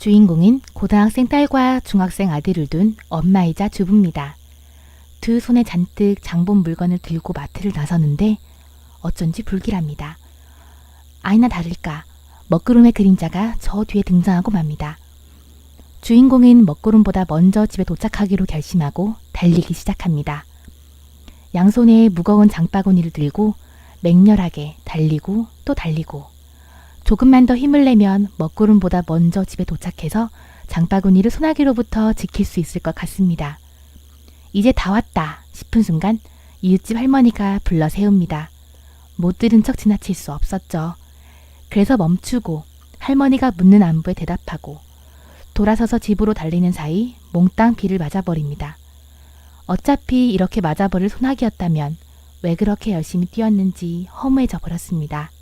주인공은 고등학생 딸과 중학생 아들을 둔 엄마이자 주부입니다. 두 손에 잔뜩 장본 물건을 들고 마트를 나서는데 어쩐지 불길합니다. 아니나 다를까 먹구름의 그림자가 저 뒤에 등장하고 맙니다. 주인공은 먹구름보다 먼저 집에 도착하기로 결심하고 달리기 시작합니다. 양손에 무거운 장바구니를 들고 맹렬하게 달리고 또 달리고 조금만 더 힘을 내면 먹구름보다 먼저 집에 도착해서 장바구니를 소나기로부터 지킬 수 있을 것 같습니다. 이제 다 왔다 싶은 순간 이웃집 할머니가 불러 세웁니다. 못 들은 척 지나칠 수 없었죠. 그래서 멈추고 할머니가 묻는 안부에 대답하고 돌아서서 집으로 달리는 사이 몽땅 비를 맞아버립니다. 어차피 이렇게 맞아버릴 소나기였다면 왜 그렇게 열심히 뛰었는지 허무해져 버렸습니다.